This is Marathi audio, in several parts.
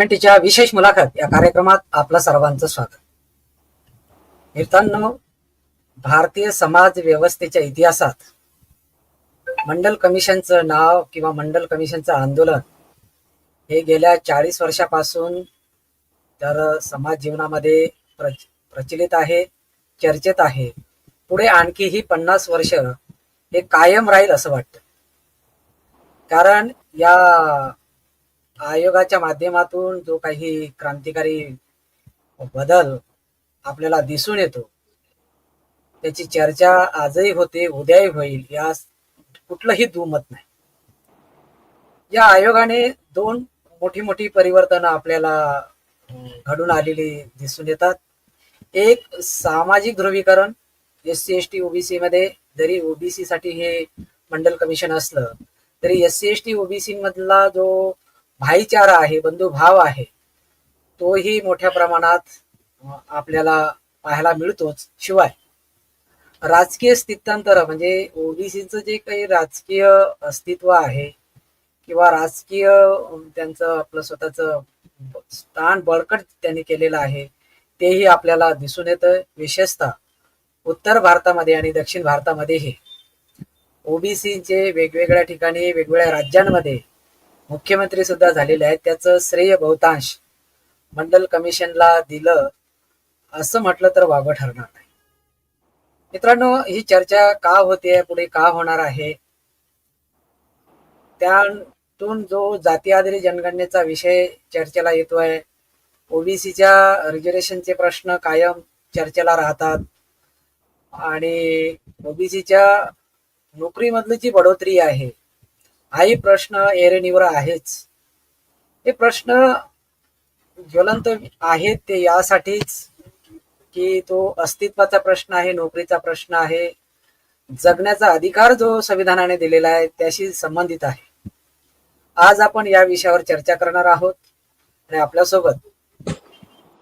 एम विशेष मुलाखत या कार्यक्रमात आपलं सर्वांचं स्वागत. मित्रांनो भारतीय समाज व्यवस्थेच्या इतिहासात मंडल कमिशनचं नाव किंवा मंडल कमिशनचं आंदोलन हे गेल्या चाळीस वर्षापासून तर समाज जीवनामध्ये प्रच प्रचलित आहे चर्चेत आहे. पुढे आणखीही पन्नास वर्ष हे कायम राहील असं वाटतं. कारण या आयोगाच्या माध्यमातून जो काही क्रांतिकारी बदल आपल्याला दिसून येतो त्याची चर्चा आजही होते उद्याही होईल या कुठलंही दुमत नाही. या आयोगाने दोन मोठी मोठी परिवर्तन आपल्याला घडून आलेली दिसून येतात. एक सामाजिक ध्रुवीकरण. S C S T OBC मध्ये जरी ओबीसी साठी हे मंडल कमिशन असलं तरी S C S T OBC मधला जो भाईचारा आहे बंधुभाव आहे तोही मोठ्या प्रमाणात आपल्याला पाहायला मिळतोच. शिवाय राजकीय स्थित्यांतर म्हणजे ओबीसीचं जे काही राजकीय अस्तित्व आहे किंवा राजकीय त्यांचं आपलं स्वतःचं स्थान बळकट त्यांनी केलेलं आहे तेही आपल्याला दिसून येतं विशेषतः उत्तर भारतामध्ये आणि दक्षिण भारतामध्येही ओबीसीचे वेगवेगळ्या ठिकाणी वेगवेगळ्या राज्यांमध्ये मुख्यमंत्री सुद्धा झालेले आहेत. त्याचं श्रेय बहुतांश मंडल कमिशनला दिलं. असं म्हटलं तर वावं ठरणार नाही. मित्रांनो ही चर्चा का होते? पुढे का होणार आहे? त्यातून जो जाती आधारित जनगणनेचा विषय चर्चेला येतोय ओबीसीच्या रिझर्वेशनचे प्रश्न कायम चर्चेला राहतात आणि ओबीसीच्या नोकरीमधली जी बढोतरी आहे हाही प्रश्न एरेनीवर आहेच. हे प्रश्न ज्वलंत आहेत ते यासाठीच की तो अस्तित्वाचा प्रश्न आहे नोकरीचा प्रश्न आहे जगण्याचा अधिकार जो संविधानाने दिलेला आहे त्याशी संबंधित आहे. आज आपण या विषयावर चर्चा करणार आहोत आणि आपल्यासोबत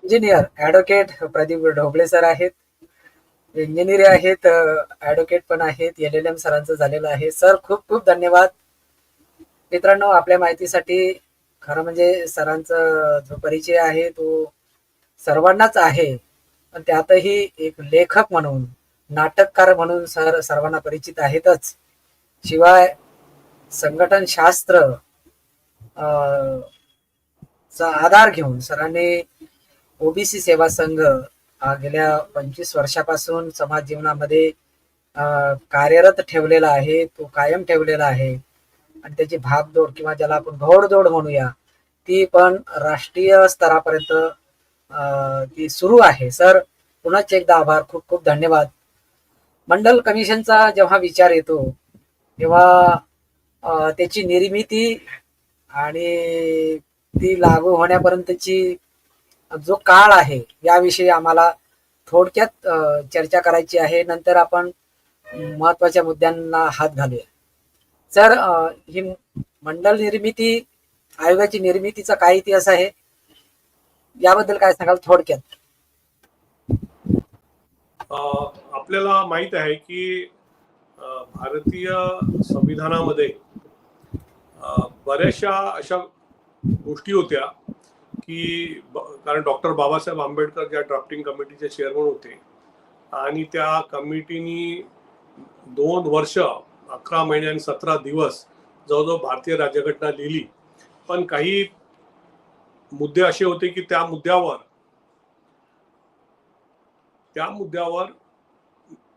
engineer advocate Pradeep Dhoble sir आहेत. इंजिनियर आहेत ऍडव्होकेट पण आहेत एल एल एम सरांचं झालेलं आहे. सर खूप खूप धन्यवाद. मित्रांनो आपल्या माहितीसाठी खरं म्हणजे सरांचा जो परिचय आहे तो सर्वांनाच आहे. पण त्यातही एक लेखक म्हणून नाटककार म्हणून सर सर्वांना परिचित आहेतच. शिवाय संघटन शास्त्र अं, चा आधार घेऊन सरांनी ओबीसी सेवा संघ हा गेल्या पंचवीस वर्षापासून समाज जीवनामध्ये कार्यरत ठेवलेला आहे तो कायम ठेवलेला आहे. आणि त्याची भागदौड किंवा ज्याला आपण घोडदौड म्हणूया ती पण राष्ट्रीय स्तरापर्यंत ती सुरू आहे. सर पुन्हा एकदा आभार. खूप खूप धन्यवाद. मंडल कमिशनचा जेव्हा विचार येतो तेव्हा त्याची निर्मिती आणि ती लागू होण्यापर्यंतची जो काळ आहे याविषयी आम्हाला थोडक्यात चर्चा करायची आहे. नंतर आपण महत्त्वाच्या मुद्द्यांना हात घालूया. सर ही मंडल निर्मिती आयोगाची निर्मितीचा काय इतिहास आहे याबद्दल काय सांगाल थोडक्यात? आपल्याला माहीत आहे की भारतीय संविधानामध्ये बऱ्याचशा अशा गोष्टी होत्या की कारण डॉक्टर बाबासाहेब आंबेडकर ज्या ड्राफ्टिंग कमिटीचे चेअरमन होते आणि त्या कमिटीनी दोन वर्ष अकरा महिने आणि सतरा दिवस जवळजवळ भारतीय राज्यघटना लिहिली. पण काही मुद्दे असे होते की त्या मुद्द्यावर त्या मुद्द्यावर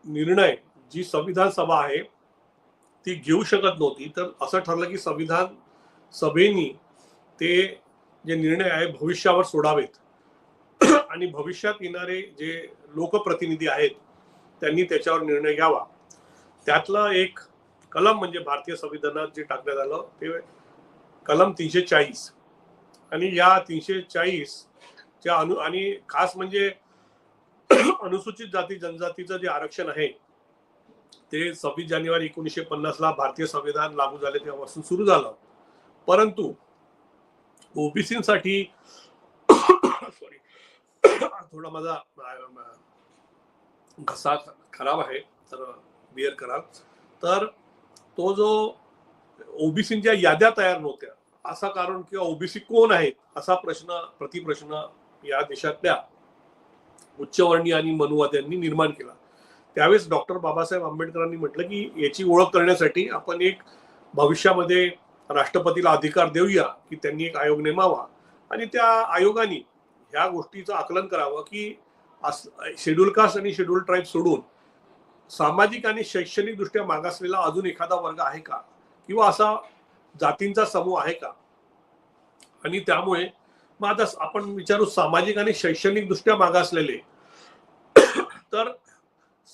निर्णय जी संविधान सभा आहे ती घेऊ शकत नव्हती. तर असं ठरलं की संविधान सभेनी ते जे निर्णय आहे भविष्यावर सोडावेत. आणि भविष्यात येणारे जे लोकप्रतिनिधी आहेत त्यांनी त्याच्यावर निर्णय घ्यावा. त्यातलं एक कलम म्हणजे भारतीय संविधानात जे टाकण्यात आलं ते कलम तीनशे चाळीस. आणि या तीनशे चाळीस च्या अनु आणि खास म्हणजे अनुसूचित जाती जनजातीचं जे आरक्षण आहे ते सव्वीस जानेवारी एकोणीसशे पन्नास ला भारतीय संविधान लागू झाले तेव्हापासून सुरू झालं. परंतु ओबीसीसाठी सॉरी थोडा माझा घसा खराब आहे तर बिअर कराल. तर तो जो ओबीसीच्या याद्या तयार नव्हत्या असा कारण किंवा ओबीसी कोण आहेत असा प्रश्न प्रतिप्रश्न या देशातल्या उच्चवर्णीय आणि मनुवाद्यांनी निर्माण केला. त्यावेळेस डॉक्टर बाबासाहेब आंबेडकरांनी म्हटलं की याची ओळख करण्यासाठी आपण एक भविष्यामध्ये राष्ट्रपतीला अधिकार देऊया की त्यांनी एक आयोग नेमावा. आणि त्या आयोगाने ह्या गोष्टीचं आकलन करावं की शेड्यूल कास्ट आणि शेड्यूल ट्राईब सोडून सामाजिक आणि शैक्षणिक दृष्ट्या मागासलेला अजून एखादा वर्ग आहे का? किंवा असा जातींचा समूह आहे का? आणि त्यामुळे मग आता आपण विचारू सामाजिक आणि शैक्षणिक दृष्ट्या मागासलेले. तर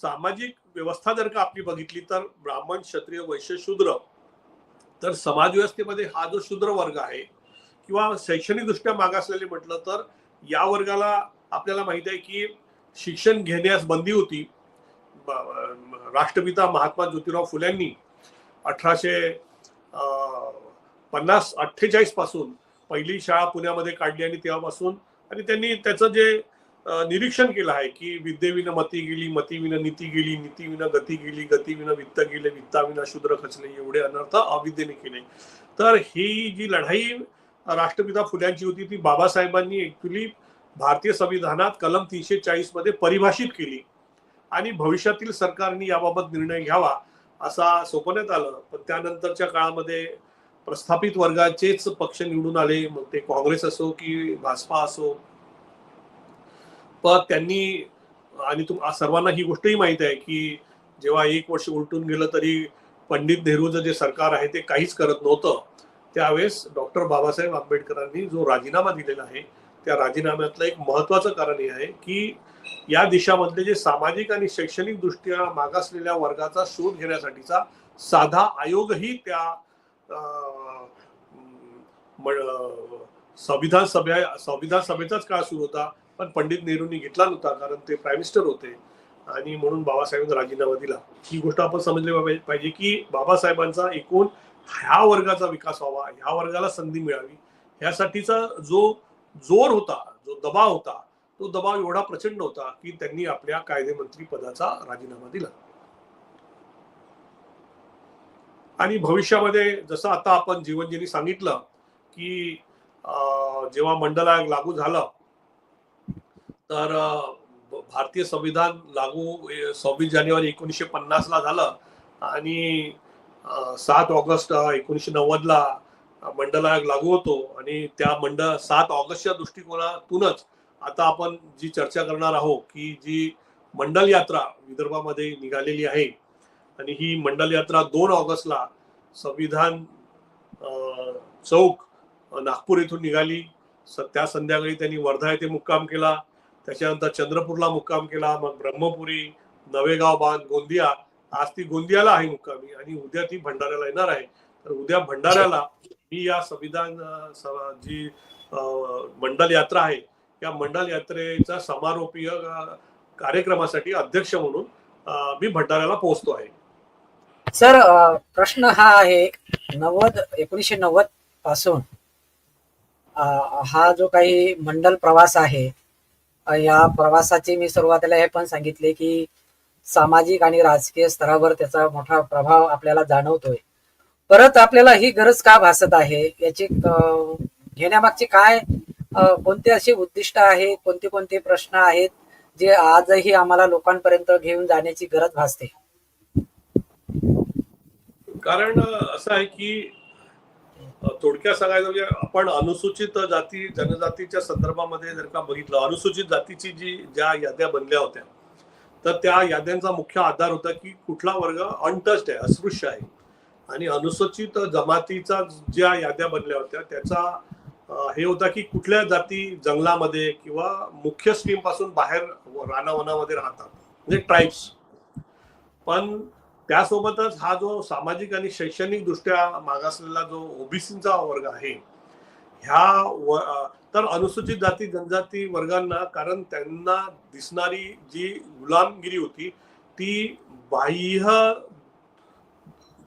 सामाजिक व्यवस्था जर का आपली बघितली तर ब्राह्मण क्षत्रिय वैश्य शूद्र तर समाज व्यवस्थेमध्ये हा जो शूद्र वर्ग आहे किंवा शैक्षणिक दृष्ट्या मागासलेले म्हटलं तर या वर्गाला आपल्याला माहीत आहे की शिक्षण घेण्यास बंदी होती. राष्ट्रपिता महात्मा ज्योतिराव फुल्यांनी अठराशे पन्नास अठ्ठेचाळीसपासून पहिली शाळा पुण्यामध्ये काढली आणि तेव्हापासून आणि त्यांनी त्याचं जे निरीक्षण केलं आहे की विद्येविना मती गेली मतीविना नीती गेली नीतीविना गती गेली गतीविना वित्त गेले वित्ताविना शूद्र खचले एवढे अनर्थ अविद्येने केले. तर ही जी लढाई राष्ट्रपिता फुल्यांची होती ती बाबासाहेबांनी ऍक्च्युली भारतीय संविधानात कलम तीनशे चाळीसमध्ये परिभाषित केली. आणि भविष्यातील सरकारने याबाबत निर्णय घ्यावा असा सोपवण्यात आलं. पण त्यानंतरच्या काळामध्ये प्रस्थापित वर्गाचेच पक्ष निवडून आले. मग ते काँग्रेस असो की भाजपा असो. पण त्यांनी आणि तुम सर्वांना ही गोष्टही माहीत आहे की जेव्हा एक वर्ष उलटून गेलं तरी पंडित नेहरूचं जे सरकार आहे ते काहीच करत नव्हतं. त्यावेळेस डॉक्टर बाबासाहेब आंबेडकरांनी जो राजीनामा दिलेला आहे त्या राजीनाम्यातलं एक महत्वाचं कारण हे आहे की या देशामधले जे सामाजिक आणि शैक्षणिक दृष्ट्या मागासलेल्या वर्गाचा शोध घेण्यासाठीचा साधा आयोगही त्या म- संविधान सभा संविधान सभेचाच काळ सुरू होता पण पंडित नेहरूंनी घेतला नव्हता कारण ते प्राईम मिनिस्टर होते आणि म्हणून बाबासाहेबांनी राजीनामा दिला. ही गोष्ट आपण समजली पाहिजे- पाहिजे की बाबासाहेबांचा एकूण ह्या वर्गाचा विकास व्हावा ह्या वर्गाला संधी मिळावी ह्यासाठीचा जो जोर होता जो दबाव होता तो दबाव एवढा प्रचंड होता की त्यांनी आपल्या कायदेमंत्री पदाचा राजीनामा दिला. आणि भविष्यामध्ये जसं आता आपण जीवनजीनी सांगितलं की जेव्हा मंडल आयोग लागू झालं तर भारतीय संविधान लागू सव्वीस जानेवारी एकोणीसशे पन्नास ला झालं आणि सात ऑगस्ट एकोणीसशे नव्वद मंडला लागू होतो आणि त्या मंडळ सात ऑगस्टच्या दृष्टिकोनातूनच आता आपण जी चर्चा करणार आहोत की जी मंडल यात्रा विदर्भामध्ये निघालेली आहे आणि ही मंडल यात्रा दोन ऑगस्टला संविधान चौक नागपूर येथून निघाली. त्या संध्याकाळी त्यांनी वर्धा येथे मुक्काम केला. त्याच्यानंतर चंद्रपूरला मुक्काम केला. मग ब्रह्मपुरी नवेगाव बांध गोंदिया. आज ती गोंदियाला आहे मुक्कामी आणि उद्या ती भंडाऱ्याला येणार आहे. तर उद्या भंडाऱ्याला मी या संविधान जी मंडल यात्रा आहे या मंडल यात्रेचा समारोपीय कार्यक्रमासाठी अध्यक्ष म्हणून मी भंडाऱ्याला पोहोचतो आहे. सर प्रश्न हा आहे नव्वद एकोणीसशे नव्वदपासून हा जो काही मंडल प्रवास आहे या प्रवासाची मी सुरुवातीला हे पण सांगितले की सामाजिक आणि राजकीय स्तरावर त्याचा मोठा प्रभाव आपल्याला जाणवतोय. परत आपल्याला ही गरज का भासत आहे? याची घेण्यामागचे काय कोणते असे उद्दिष्ट आहेत? कोणते कोणते प्रश्न आहेत? जे आजही आम्हाला लोकांपर्यंत घेऊन जाण्याची गरज भासते. कारण असं आहे की थोडक्यात सांगायचं म्हणजे आपण अनुसूचित जाती जनजातीच्या संदर्भामध्ये जर का बघितलं अनुसूचित जातीची जी ज्या याद्या बनल्या होत्या तर त्या याद्यांचा मुख्य आधार होता की कुठला वर्ग अनटच्ड आहे अस्पृश्य आहे. आणि अनुसूचित जमातीचा ज्या याद्या बनल्या होत्या त्याचा हे होता की कुठल्या जाती जंगलामध्ये किंवा मुख्य स्ट्रीमपासून बाहेर रानावनामध्ये राहतात. म्हणजे ट्राईब्स पण त्यासोबतच हा जो सामाजिक आणि शैक्षणिक दृष्ट्या मागासलेला जो ओबीसीचा वर्ग आहे ह्या व- तर अनुसूचित जाती जनजाती वर्गांना कारण त्यांना दिसणारी जी गुलामगिरी होती ती बाह्य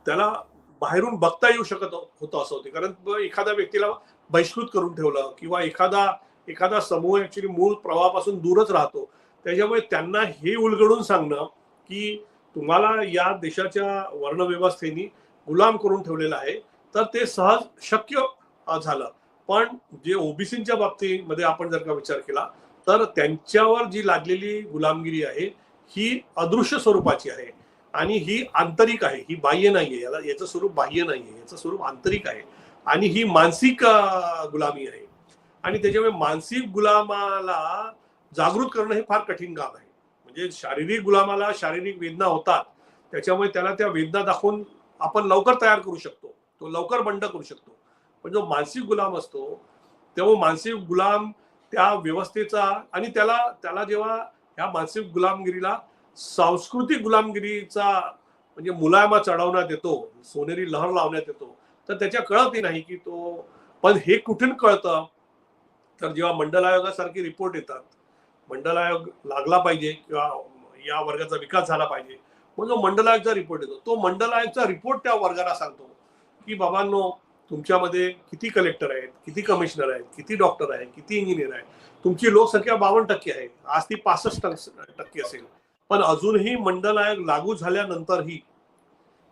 त्याला बाहेरून बघता येऊ शकत होतं असं होते. कारण एखाद्या व्यक्तीला बहिष्कृत करून ठेवलं किंवा एखादा एखादा समूह ऍक्च्युली मूळ प्रवाहापासून दूरच राहतो. त्याच्यामुळे त्यांना हे उलगडून सांगणं की तुम्हाला या देशाच्या वर्णव्यवस्थेनी गुलाम करून ठेवलेलं आहे तर ते सहज शक्य झालं. पण जे ओबीसीच्या बाबतीमध्ये आपण जर का विचार केला तर त्यांच्यावर जी लादलेली गुलामगिरी आहे ही अदृश्य स्वरूपाची आहे. आणि ही आंतरिक आहे ही बाह्य नाहीये याला याचं स्वरूप बाह्य नाहीये याचं स्वरूप आंतरिक आहे. आणि ही मानसिक गुलामी आहे. आणि त्याच्यामुळे मानसिक गुलामाला जागृत करणं हे फार कठीण काम आहे. म्हणजे शारीरिक गुलामाला शारीरिक वेदना होतात. त्याच्यामुळे त्याला त्या वेदना दाखवून आपण लवकर तयार करू शकतो. तो लवकर बंड करू शकतो. पण जो मानसिक गुलाम असतो तेव्हा मानसिक गुलाम त्या व्यवस्थेचा आणि त्याला त्याला जेव्हा ह्या मानसिक गुलामगिरीला सांस्कृतिक गुलामगिरीचा म्हणजे मुलायमा चढवण्यात येतो सोनेरी लहर लावण्यात येतो तर त्याच्या कळतही नाही की तो पण हे कुठून कळतं? तर जेव्हा मंडल आयोगासारखे रिपोर्ट येतात मंडल आयोग लागला पाहिजे किंवा या वर्गाचा विकास झाला पाहिजे मग जो मंडल आयोगचा रिपोर्ट येतो तो मंडल आयोगचा रिपोर्ट त्या वर्गाला सांगतो की बाबांनो तुमच्यामध्ये किती कलेक्टर आहेत किती कमिशनर आहेत किती डॉक्टर आहेत किती इंजिनियर आहेत तुमची लोकसंख्या बावन्न टक्के आहे आज ती पासष्ट टक्के असेल. पण अजूनही मंडल आयोग लागू झाल्यानंतरही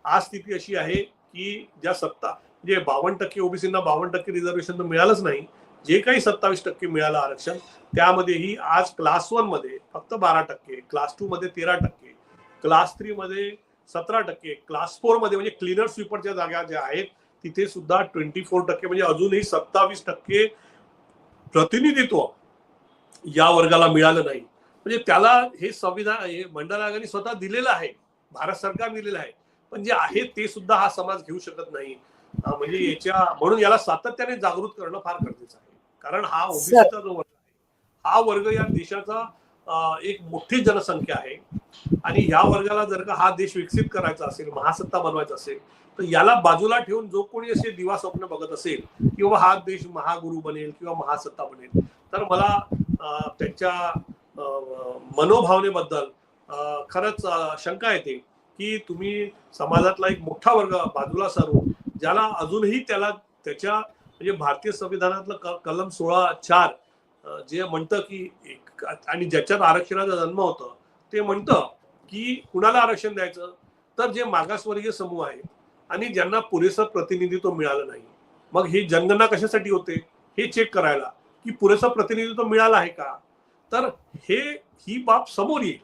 आज स्थिती अशी आहे की ज्या सत्ता म्हणजे बावन्न टक्के ओबीसींना बावन्न टक्के रिझर्वेशन तर मिळालंच नाही जे काही सत्तावीस टक्के मिळालं आरक्षण त्यामध्येही आज क्लास वनमध्ये फक्त बारा टक्के क्लास टू मध्ये तेरा टक्के क्लास थ्री मध्ये सतरा टक्के क्लास फोरमध्ये म्हणजे क्लिनर स्वीपरच्या जागा ज्या आहेत तिथे सुद्धा ट्वेंटी फोर टक्के म्हणजे अजूनही सत्तावीस टक्के प्रतिनिधित्व या वर्गाला मिळालं नाही. म्हणजे त्याला हे संविधान हे मंडळ आयोगाने स्वतः दिलेलं आहे. भारत सरकार दिलेलं आहे. पण जे आहे ते सुद्धा हा समाज घेऊ शकत नाही. म्हणजे याच्या म्हणून याला सातत्याने जागृत करणं फार गरजेचं आहे. कारण हा ओबीसीचा जो वर्ग आहे हा वर्ग या देशाचा एक मोठी जनसंख्या आहे. आणि या वर्गाला जर का हा देश विकसित करायचा असेल महासत्ता बनवायचा असेल तर याला बाजूला ठेवून जो कोणी असे दिवा स्वप्न बघत असेल किंवा हा देश महागुरु बनेल किंवा महासत्ता बनेल तर मला त्यांच्या मनोभावनेबद्दल खरंच शंका येते की तुम्ही समाजातला एक मोठा वर्ग बाजूला सारून ज्याला अजूनही त्याला त्याच्या म्हणजे भारतीय संविधानातलं क- कलम सोळा चार जे म्हणतं की एक आणि ज्याच्यात आरक्षणाचा जन्म होतं ते म्हणतं की कुणाला आरक्षण द्यायचं? तर जे मागासवर्गीय समूह आहेत आणि ज्यांना पुरेसं प्रतिनिधित्व मिळालं नाही मग ही जनगणना कशासाठी होते? हे चेक करायला की पुरेसं प्रतिनिधित्व मिळालं आहे का? तर हे ही बाब समोर येईल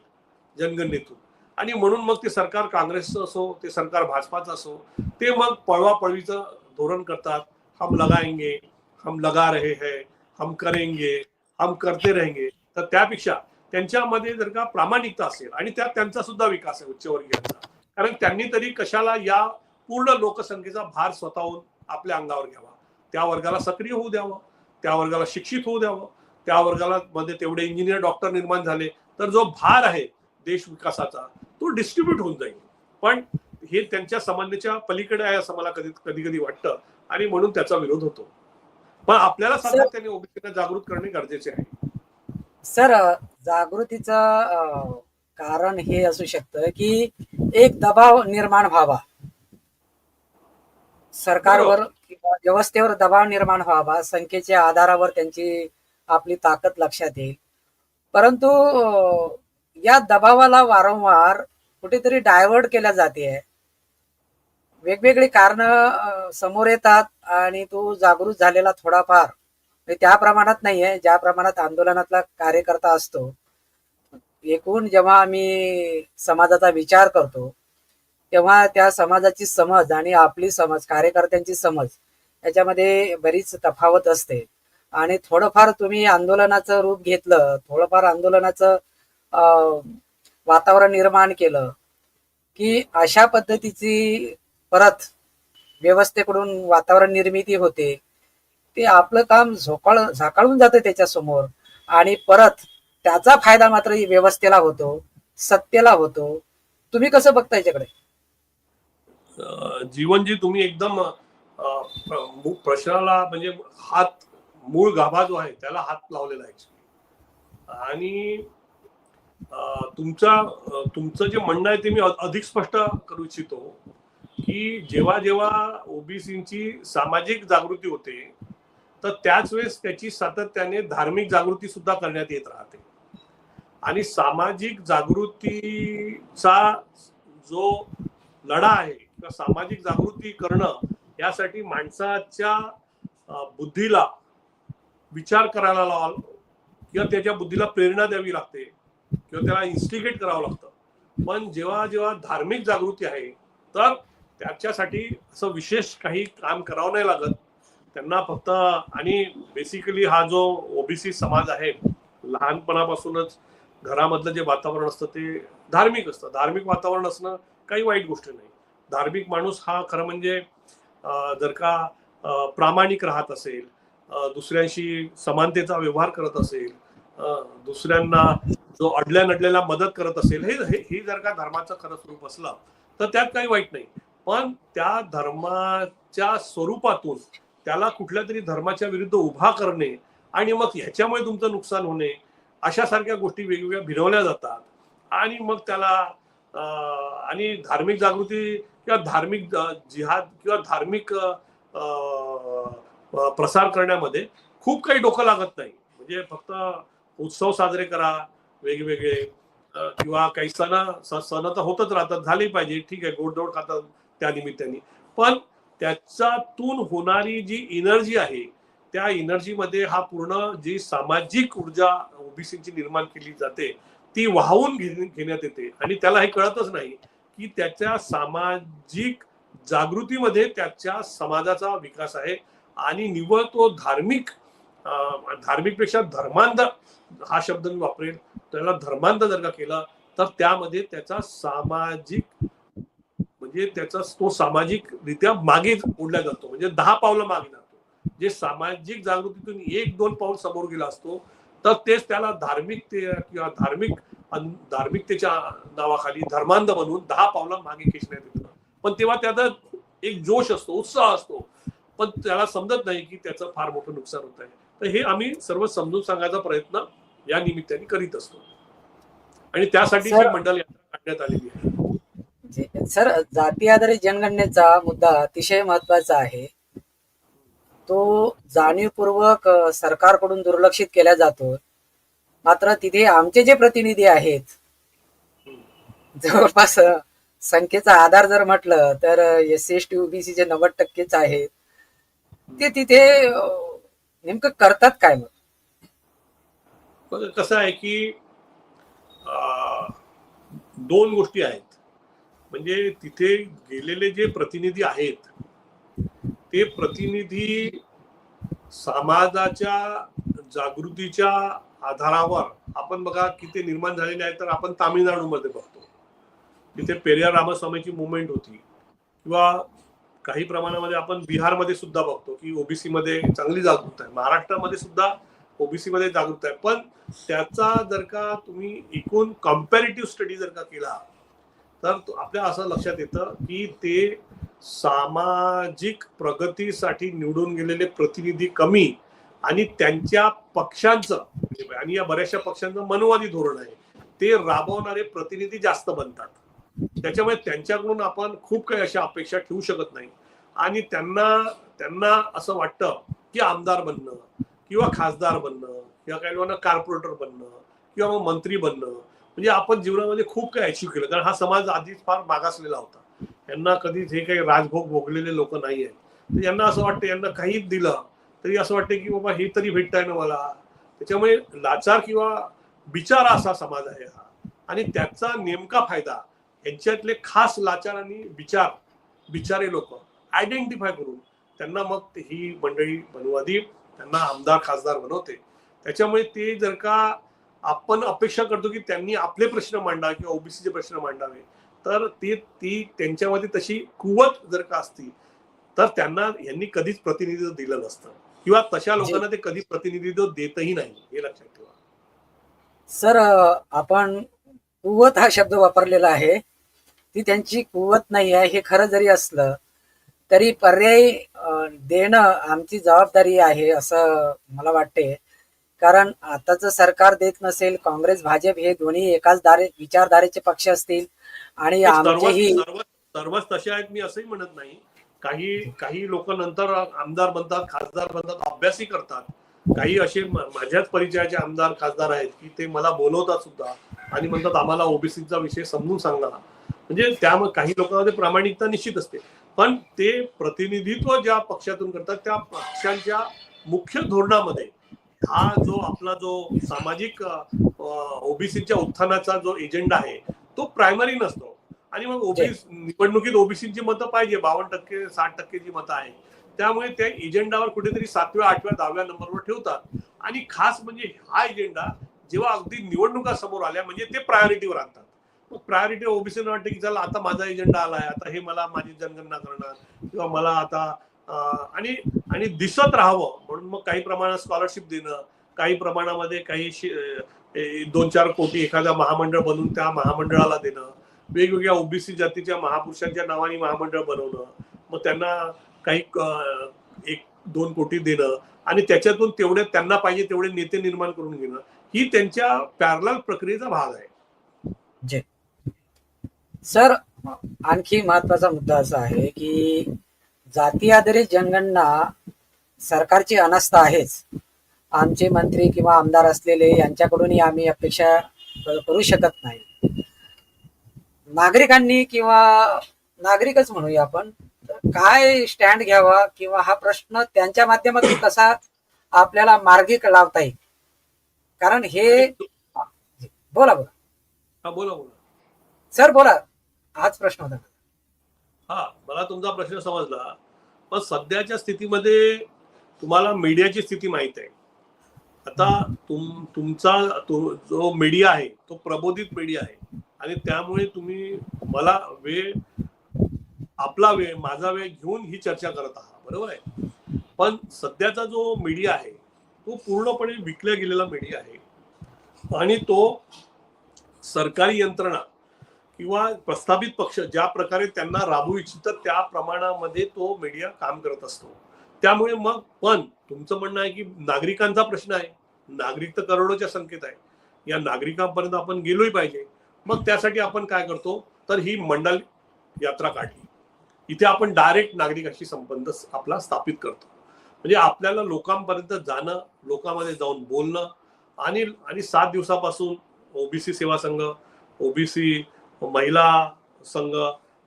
जनगणनेतून. आणि म्हणून मग ते सरकार काँग्रेसचं असो ते सरकार भाजपाचं असो ते मग पळवापळवीचं धोरण करतात. हम लगाएंगे हम लगा रहे है हम करेंगे हम करते रहेंगे. तर त्यापेक्षा त्यांच्यामध्ये जर का प्रामाणिकता असेल आणि त्यात त्यांचा सुद्धा विकास आहे उच्चवर्गीयांचा. कारण त्यांनी तरी कशाला या पूर्ण लोकसंख्येचा भार स्वतःहून आपल्या अंगावर घ्यावा. त्या वर्गाला सक्रिय होऊ द्यावं. त्या वर्गाला शिक्षित होऊ द्यावं. त्या वर्गाला मध्ये तेवढे इंजिनियर डॉक्टर निर्माण झाले. तर जो भार आहे देश विकासाचा तो डिस्ट्रीब्यूट होऊन जाईल. पण हे त्यांच्या सामान्याच्या पलीकडे आहे असं मला कधी कधी कधी वाटतं आणि म्हणून त्याचा विरोध होतो. पण आपल्याला सातत्याने ओबीसीना जागृत करणे गरजेचे आहे. सर जागृतीचं कारण हे असू शकतं की एक दबाव निर्माण व्हावा. सरकारवर व्यवस्थेवर दबाव निर्माण व्हावा संख्येच्या आधारावर त्यांची आपली ताकद लक्षात येईल. परंतु या दबावाला वारंवार कुठेतरी डायव्हर्ट केल्या जाते. वेगवेगळी कारण समोर येतात आणि तो जागृत झालेला थोडाफार. त्या प्रमाणात नाहीये ज्या प्रमाणात आंदोलनातला कार्यकर्ता असतो. एकूण जेव्हा आम्ही समाजाचा विचार करतो तेव्हा त्या समाजाची समज आणि आपली समज कार्यकर्त्यांची समज याच्यामध्ये बरीच तफावत असते. आणि थोडंफार तुम्ही आंदोलनाचं रूप घेतलं थोडंफार आंदोलनाचं अं, वातावरण निर्माण केलं की अशा पद्धतीची परत व्यवस्थेकडून वातावरण निर्मिती होते. ते आपलं काम झोकाळ झाकाळून जातं त्याच्यासमोर आणि परत त्याचा फायदा मात्र व्यवस्थेला होतो सत्तेला होतो. तुम्ही कसं बघता याच्याकडे? जीवनजी तुम्ही एकदम प्रश्नाला म्हणजे हात मूळ गाभा जो आहे त्याला हात लावलेला आहे. आणि तुमचा तुमचं जे म्हणणं आहे ते मी अधिक स्पष्ट करू इच्छितो की जेव्हा जेव्हा ओबीसीची सामाजिक जागृती होते तर त्याच वेळेस त्याची सातत्याने धार्मिक जागृती सुद्धा करण्यात येत राहते. आणि सामाजिक जागृतीचा जो लढा आहे किंवा सामाजिक जागृती करणं यासाठी माणसाच्या बुद्धीला विचार करायला लावाल किंवा त्याच्या बुद्धीला प्रेरणा द्यावी लागते किंवा त्याला इन्स्टिगेट करावं लागतं. पण जेव्हा जेव्हा धार्मिक जागृती आहे तर त्याच्यासाठी असं विशेष काही काम करावं नाही लागत. त्यांना फक्त आणि बेसिकली हा जो ओबीसी समाज आहे लहानपणापासूनच घरामधलं जे वातावरण असतं ते धार्मिक असतं. धार्मिक वातावरण असणं काही वाईट गोष्ट नाही. धार्मिक माणूस हा खरं म्हणजे जर का प्रामाणिक राहत असेल दुसऱ्यांशी समानतेचा व्यवहार करत असेल दुसऱ्यांना जो अडल्या नडल्याला मदत करत असेल हे हे- हे जर का धर्माचं खरं स्वरूप असलं तर त्यात काही वाईट नाही. पण त्या धर्माच्या स्वरूपातून त्याला कुठल्या तरी धर्माच्या विरुद्ध उभा करणे आणि मग ह्याच्यामुळे तुमचं नुकसान होणे अशा सारख्या गोष्टी वेगवेगळ्या भिनवल्या जातात. आणि मग त्याला आणि धार्मिक जागृती किंवा धार्मिक जिहाद किंवा धार्मिक प्रसार करण्यामध्ये खूप काही डोकं लागत नाही. म्हणजे फक्त उत्सव साजरे करा वेगवेगळे किंवा काही सण सण तर होतच राहतात झाले पाहिजे. ठीक आहे गोडधोड खातात त्या निमित्ताने. पण त्याच्यातून होणारी जी एनर्जी आहे त्या एनर्जीमध्ये हा पूर्ण जी सामाजिक ऊर्जा ओबीसीची निर्माण केली जाते ती वाहून घेण्यात येते. आणि त्याला हे कळतच नाही की त्याच्या सामाजिक जागृतीमध्ये त्याच्या समाजाचा विकास आहे. आणि निव्वळ तो धार्मिक धार्मिकपेक्षा धर्मांध हा शब्द मी वापरेल. त्याला धर्मांध जर का केला तर त्यामध्ये त्याचा सामाजिक म्हणजे त्याचा तो सामाजिक रित्या मागे ओढला जातो. म्हणजे दहा पावलं मागे जातो. जे सामाजिक जागृतीतून एक दोन पाऊल समोर गेला असतो तर तेच त्याला धार्मिकते किंवा धार्मिक धार्मिकतेच्या नावाखाली धर्मांध बनवून दहा पावलं मागे खेचण्यात येतं पण तेव्हा त्याचा एक जोश असतो उत्साह असतो. पण त्याला समजत नाही की त्याचं फार मोठं नुकसान होत आहे. तर हे आम्ही सर्व समजून सांगायचा प्रयत्न या निमित्ताने करीत असतो. आणि त्यासाठी ही मंडल यात्रा काढण्यात आलेली आहे. जे- सर जाती आधारित जनगणनेचा मुद्दा अतिशय महत्त्वाचा आहे. तो जाणीवपूर्वक सरकारकडून दुर्लक्षित केला जातो. मात्र तिथे आमचे जे प्रतिनिधी आहेत जवळपास संख्येचा आधार जर म्हटलं तर एस सी एस टी ओबीसीचे नव्वद टक्केच आहेत. ते तिथे नेमकं करतात काय मग? कसं आहे की अं, दोन गोष्टी आहेत. म्हणजे तिथे गेलेले जे प्रतिनिधी आहेत ते प्रतिनिधी समाजाच्या जागृतीच्या आधारावर आपण बघा किती निर्माण झालेले आहेत तर आपण तामिळनाडूमध्ये बघतो. तिथे पेरियार रामस्वामीची मुवमेंट होती. किंवा काही प्रमाणामध्ये आपण बिहारमध्ये सुद्धा बघतो की ओबीसी मध्ये चांगली जागृत आहे. महाराष्ट्रामध्ये सुद्धा ओबीसी मध्ये जागरूकता आहे. पण त्याचा जर का तुम्ही एकूण कम्पॅरेटिव्ह स्टडी जर का केला तर तो- आपल्या असं लक्षात येतं की ते सामाजिक प्रगतीसाठी निवडून गेलेले प्रतिनिधी कमी आणि त्यांच्या पक्षांचं म्हणजे आणि या बऱ्याचशा पक्षांचं मनवादी धोरण आहे. ते राबवणारे प्रतिनिधी जास्त बनतात. त्याच्यामुळे त्यांच्याकडून आपण खूप काही अशा अपेक्षा ठेवू शकत नाही. आणि त्यांना त्यांना असं वाटतं की आमदार बनणं किंवा खासदार बनणं किंवा काही लोकांना कार्पोरेटर बनणं किंवा मग मंत्री बनणं म्हणजे आपण जीवनामध्ये खूप काही अचीव्ह केलं. कारण हा समाज आधीच फार मागासलेला होता. यांना कधीच हे काही राजभोग भोगलेले लोक नाही आहेत. तर यांना असं वाटतं यांना काही दिलं तरी असं वाटतं की बाबा हे तरी भेटताय ना मला. त्याच्यामुळे लाचार किंवा बिचारा असा समाज आहे हा. आणि त्याचा नेमका फायदा यांच्यातले खास लाचार आणि विचार बिचारे लोक आयडेंटिफाय करून त्यांना मग ही मंडळी बनवादी त्यांना आमदार खासदार बनवते. त्याच्यामुळे ते जर का आपण अपेक्षा करतो की त्यांनी आपले प्रश्न मांडावे किंवा ओबीसीचे प्रश्न मांडावे तर ते ती त्यांच्यामध्ये तशी कुवत जर का असती तर त्यांना यांनी कधीच प्रतिनिधित्व दिलं नसतं. किंवा तशा लोकांना ते कधी प्रतिनिधित्व देतही नाही हे लक्षात ठेवा. सर आपण कुवत हा शब्द वापरलेला आहे. ती त्यांची कुवत नाही आहे. हे खरं जरी असलं तरी पर्याय देणं आमची जबाबदारी आहे असं मला वाटते. कारण आताचं सरकार देत नसेल काँग्रेस भाजप हे दोन्ही एकाच धारे विचारधारेचे पक्ष असतील आणि सर्वच आमचेही सर्वच तसे आहेत मी असंही म्हणत नाही. काही काही लोक नंतर आमदार बनतात खासदार बनतात अभ्यासही करतात. काही असे माझ्याच परिचयाचे आमदार खासदार आहेत की ते मला बोलवतात सुद्धा आणि म्हणतात आम्हाला ओबीसीचा विषय समजून सांगा म्हणजे त्यामुळे काही लोकांमध्ये प्रामाणिकता निश्चित असते. पण ते प्रतिनिधित्व ज्या पक्षातून करतात त्या पक्षांच्या मुख्य धोरणामध्ये हा जो आपला जो सामाजिक ओबीसीच्या उत्थानाचा जो एजेंडा आहे तो प्रायमरी नसतो. आणि मग ओबीसी निवडणुकीत ओबीसीची मतं पाहिजे बावन्न टक्के साठ टक्के जी मतं आहे त्यामुळे त्या एजेंडावर कुठेतरी सातव्या आठव्या दहाव्या नंबरवर ठेवतात. आणि खास म्हणजे हा एजेंडा जेव्हा अगदी निवडणुका समोर आल्या म्हणजे ते प्रायोरिटीवर आणतात. प्रायोरिटी ओबीसी वाटते की चला आता माझा एजेंडा आलाय आता हे मला माझी जनगणना करणार किंवा मला आता आणि आणि दिसत राहावं म्हणून मग काही प्रमाणात स्कॉलरशिप देणं काही प्रमाणामध्ये काही दोन चार कोटी एखादा महामंडळ बनवून त्या महामंडळाला देणं वेगवेगळ्या ओबीसी जातीच्या महापुरुषांच्या नावाने महामंडळ बनवणं मग त्यांना काही एक दोन कोटी देणं आणि त्याच्यातून तेवढे त्यांना पाहिजे तेवढे नेते निर्माण करून घेणं ही त्यांच्या पॅरल प्रक्रियेचा भाग आहे. सर आणखी महत्त्वाचा मुद्दा असा आहे की जाती आधारित जनगणना सरकारची अनास्था आहेच. आमचे मंत्री किंवा आमदार असलेले यांच्याकडूनही आम्ही अपेक्षा करू शकत नाही. नागरिकांनी किंवा नागरिकच म्हणूया आपण काय स्टँड घ्यावा किंवा हा प्रश्न त्यांच्या माध्यमातून कसा आपल्याला मार्गी लावता येईल? कारण हे बोला बोला. हा बोला बोला. सर बोला. हाच प्रश्न होता. हा मला तुमचा प्रश्न समजला. पण सध्याच्या स्थितीमध्ये तुम्हाला मीडियाची स्थिती माहीत आहे. आता तुम तुमचा तु, जो मीडिया आहे तो प्रबोधित मीडिया आहे. आणि त्यामुळे तुम्ही मला वेळ आपला वेळ माझा वेळ घेऊन ही चर्चा करत आहात. बरोबर आहे? पण सध्याचा जो मीडिया आहे तो पूर्णपणे विकल्या गेलेला मीडिया आहे. आणि तो सरकारी यंत्रणा किंवा प्रस्थापित पक्ष ज्या प्रकारे त्यांना राबवू इच्छितात त्या प्रमाणामध्ये तो मीडिया काम करत असतो. त्यामुळे मग पण तुमचं म्हणणं आहे की नागरिकांचा प्रश्न आहे. नागरिक तर करोडोच्या संख्येत आहे. या नागरिकांपर्यंत आपण गेलोही पाहिजे. मग त्यासाठी आपण काय करतो? तर ही मंडल यात्रा काढली. इथे आपण डायरेक्ट नागरिकांशी संबंध आपला स्थापित करतो. म्हणजे आपल्याला लोकांपर्यंत जाणं लोकांमध्ये जाऊन बोलणं आणि आणि सात दिवसापासून ओबीसी सेवा संघ ओबीसी महिला संघ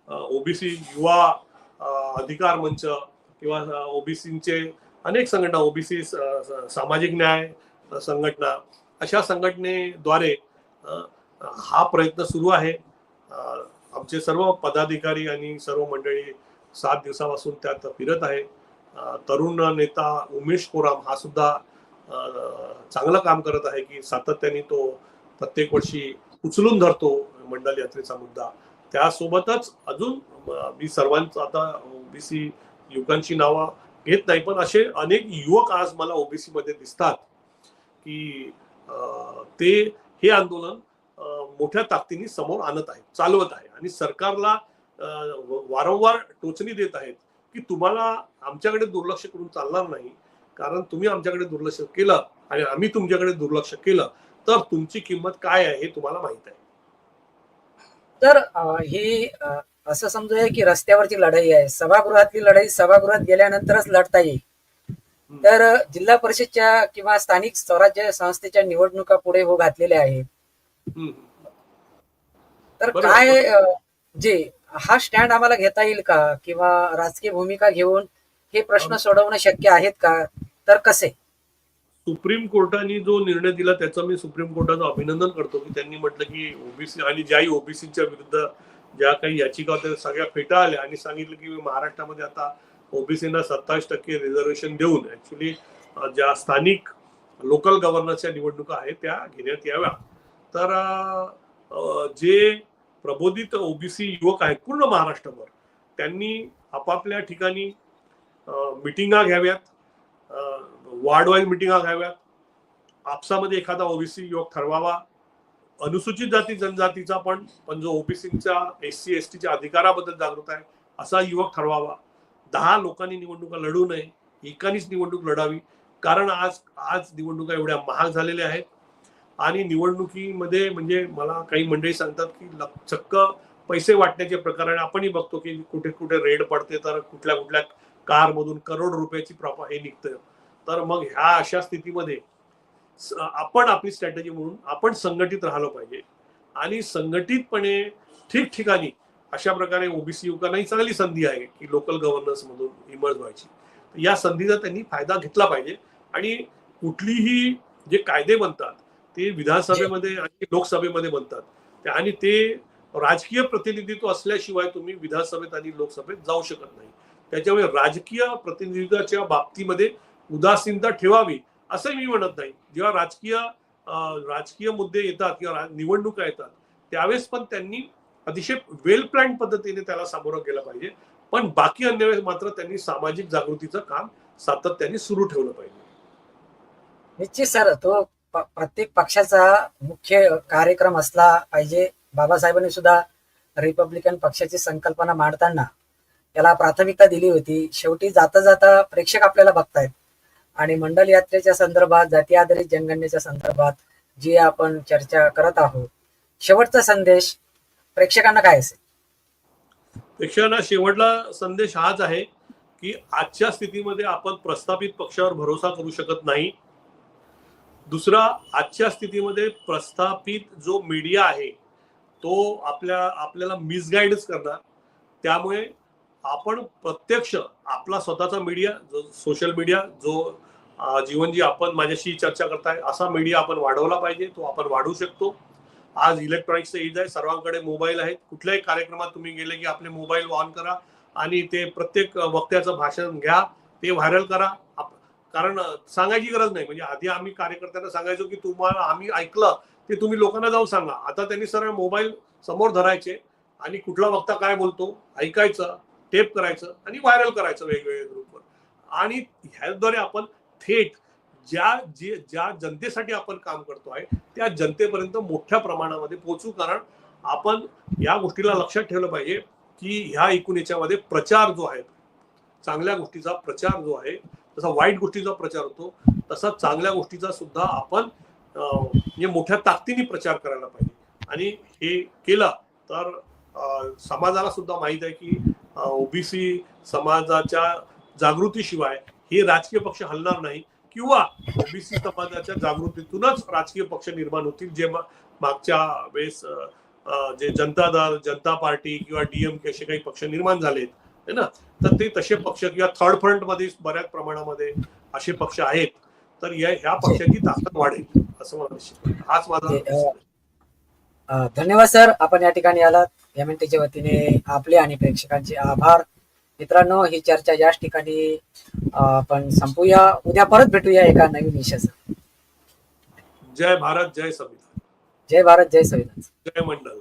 ओबीसी युवा अधिकार मंच किंवा ओबीसीचे अनेक संघटना ओबीसी सामाजिक न्याय संघटना अशा संघटनेद्वारे हा प्रयत्न सुरू आहे. आमचे सर्व पदाधिकारी आणि सर्व मंडळी सात दिवसापासून त्यात फिरत आहे. तरुण नेता उमेश कोराम हा सुद्धा चांगलं काम करत आहे की सातत्याने तो प्रत्येक वर्षी उचलून धरतो मंडल यात्रेचा मुद्दा. त्यासोबतच अजून मी सर्वांचं आता ओबीसी युवकांची नावं घेत नाही पण असे अनेक युवक आज मला ओबीसी मध्ये दिसतात की अं, ते हे आंदोलन मोठ्या ताकदीने समोर आणत आहेत चालवत आहे आणि सरकारला वारंवार टोचणी देत आहेत की तुम्हाला आमच्याकडे दुर्लक्ष करून चालणार नाही कारण तुम्ही आमच्याकडे दुर्लक्ष केलं आणि आम्ही तुमच्याकडे दुर्लक्ष केलं. तर तुमची किंमत काय आहे हे तुम्हाला माहीत आहे. तर ही असं समजूया की रस्त्यावरची लढाई आहे. सभागृहातली लढाई सभागृहात गेल्यानंतरच लढता येईल. तर जिल्हा परिषदच्या किंवा स्थानिक स्वराज्य संस्थेच्या निवडणुका पुढे हो घातलेल्या आहेत. तर. काय जे हा स्टँड आम्हाला घेता येईल का? किंवा राजकीय भूमिका घेऊन हे प्रश्न सोडवणं शक्य आहेत का? तर कसे? सुप्रीम कोर्टाने जो निर्णय दिला त्याचा मी सुप्रीम कोर्टाचं अभिनंदन करतो की त्यांनी म्हटलं की ओबीसी आणि ज्याही ओबीसीच्या विरुद्ध ज्या काही याचिका होत्या त्या सगळ्या फेटाळल्या आणि सांगितलं की महाराष्ट्रामध्ये आता ओबीसीना सत्तावीस टक्के रिझर्वेशन देऊन ऍक्च्युली ज्या स्थानिक लोकल गव्हर्नरच्या निवडणुका आहेत त्या घेण्यात याव्या. तर जे प्रबोधित ओबीसी युवक आहेत पूर्ण महाराष्ट्रभर त्यांनी आपापल्या ठिकाणी मिटिंगा घ्याव्यात. वार्ड वाईज मिटिंगा घ्याव्यात आपसामध्ये एखादा ओबीसी युवक ठरवावा. अनुसूचित जाती जनजातीचा पण पण जो ओबीसीचा एस सी एस टीच्या अधिकाराबद्दल जागृत आहे असा युवक ठरवावा. दहा लोकांनी निवडणुका लढू नये एकानीच निवडणूक लढावी कारण आज आज निवडणुका एवढ्या महाग झालेल्या आहेत. आणि निवडणुकीमध्ये म्हणजे मला काही मंडळी सांगतात की लक- चक्क पैसे वाटण्याचे प्रकार आणि आपणही बघतो की कुठे कुठे रेड पडते तर कुठल्या कुठल्या कारमधून करोड रुपयाची प्रॉप हे निघतं तर मग ह्या अशा स्थितीमध्ये आपण आपली स्ट्रॅटेजी म्हणून आपण संघटित राहिलो पाहिजे. आणि संघटितपणे ठिकठिकाणी अशा प्रकारे ओबीसी युवकांना ही चांगली संधी आहे की लोकल गव्हर्नन्स मधून इमर्ज व्हायची. या संधीचा त्यांनी फायदा घेतला पाहिजे. आणि कुठलीही जे कायदे बनतात ते विधानसभेमध्ये आणि लोकसभेमध्ये बनतात. आणि ते राजकीय प्रतिनिधित्व असल्याशिवाय तुम्ही विधानसभेत आणि लोकसभेत जाऊ शकत नाही. त्याच्यामुळे राजकीय प्रतिनिधित्वाच्या बाबतीमध्ये उदासीनता ठेवावी असं मी म्हणत नाही. जेव्हा राजकीय राजकीय मुद्दे येतात किंवा निवडणुका येतात त्यावेळेस पण त्यांनी अतिशय वेल प्लॅन पद्धतीने त्याला सामोरं केलं पाहिजे. पण बाकी अन्य वेळेस मात्र त्यांनी सामाजिक जागृतीचं काम सातत्याने सुरू ठेवलं पाहिजे. निश्चित सर तो प्रत्येक पक्षाचा मुख्य कार्यक्रम असला पाहिजे. बाबासाहेबांनी सुद्धा रिपब्लिकन पक्षाची संकल्पना मांडताना त्याला प्राथमिकता दिली होती. शेवटी जाता जाता प्रेक्षक आपल्याला बघतायत. आणि मंडल यात्रेच्या संदर्भात जाती आधारित जनगणनेच्या संदर्भात जी आपण चर्चा करत आहोत शेवटचा संदेश प्रेक्षकांना काय असेल? प्रेक्षकांना शेवटला संदेश हाच आहे की आजच्या स्थितीमध्ये आपण प्रस्थापित पक्षावर भरोसा करू शकत नाही. दुसरा आजच्या स्थितीमध्ये प्रस्थापित जो मीडिया आहे तो आपल्या आपल्याला मिसगाईडच करणार. त्यामुळे आपण प्रत्यक्ष आपला स्वतःचा मीडिया जो सोशल मीडिया जो जीवनजी आपण माझ्याशी चर्चा करताय असा मीडिया आपण वाढवला पाहिजे तो आपण वाढवू शकतो. आज इलेक्ट्रॉनिक्सचं एज आहे सर्वांकडे मोबाईल आहेत. कुठल्याही कार्यक्रमात तुम्ही गेले की आपले मोबाईल ऑन करा आणि ते प्रत्येक वक्त्याचं भाषण घ्या ते व्हायरल करा. कारण सांगायची गरज नाही. म्हणजे आधी आम्ही कार्यकर्त्यांना सांगायचो की तुम्हाला आम्ही ऐकलं ते तुम्ही लोकांना जाऊन सांगा. आता त्यांनी सरळ मोबाईल समोर धरायचे आणि कुठला वक्ता काय बोलतो ऐकायचं. टेप करायचं आणि व्हायरल करायचं वेगवेगळ्या ग्रुपवर आणि ह्याद्वारे आपण थेट ज्या जे ज्या जनतेसाठी आपण काम करतो आहे त्या जनतेपर्यंत मोठ्या प्रमाणामध्ये पोहोचू. कारण आपण या गोष्टीला लक्षात ठेवलं पाहिजे की ह्या एकूण याच्यामध्ये प्रचार जो आहे चांगल्या गोष्टीचा प्रचार जो आहे तसा वाईट गोष्टीचा प्रचार होतो. तसा चांगल्या गोष्टीचा सुद्धा आपण म्हणजे मोठ्या ताकदीने प्रचार करायला पाहिजे. आणि हे केलं तर समाजाला सुद्धा माहीत आहे की ओबीसी समाजाच्या जागृतीशिवाय हे राजकीय पक्ष हलणार नाही किंवा ओबीसी समाजाच्या जागृतीतूनच राजकीय पक्ष निर्माण होतील जे मागच्या वेळेस जे जनता दल जनता पार्टी किंवा डीएमके असे काही पक्ष निर्माण झालेत है ना? तर ते तसे पक्ष किंवा थर्ड फ्रंटमध्ये बऱ्याच प्रमाणामध्ये असे पक्ष आहेत. तर या ह्या पक्षाची ताकद वाढेल असं मला. हाच माझा धन्यवाद सर. आपण या ठिकाणी आलात. एम एन टीच्या वतीने आपले आणि प्रेक्षकांचे आभार. मित्रांनो ही चर्चा याच ठिकाणी आपण संपूया. उद्या परत भेटूया एका नवीन विषयासह जय भारत जय संविधान. जय भारत जय संविधान. जय मंडल.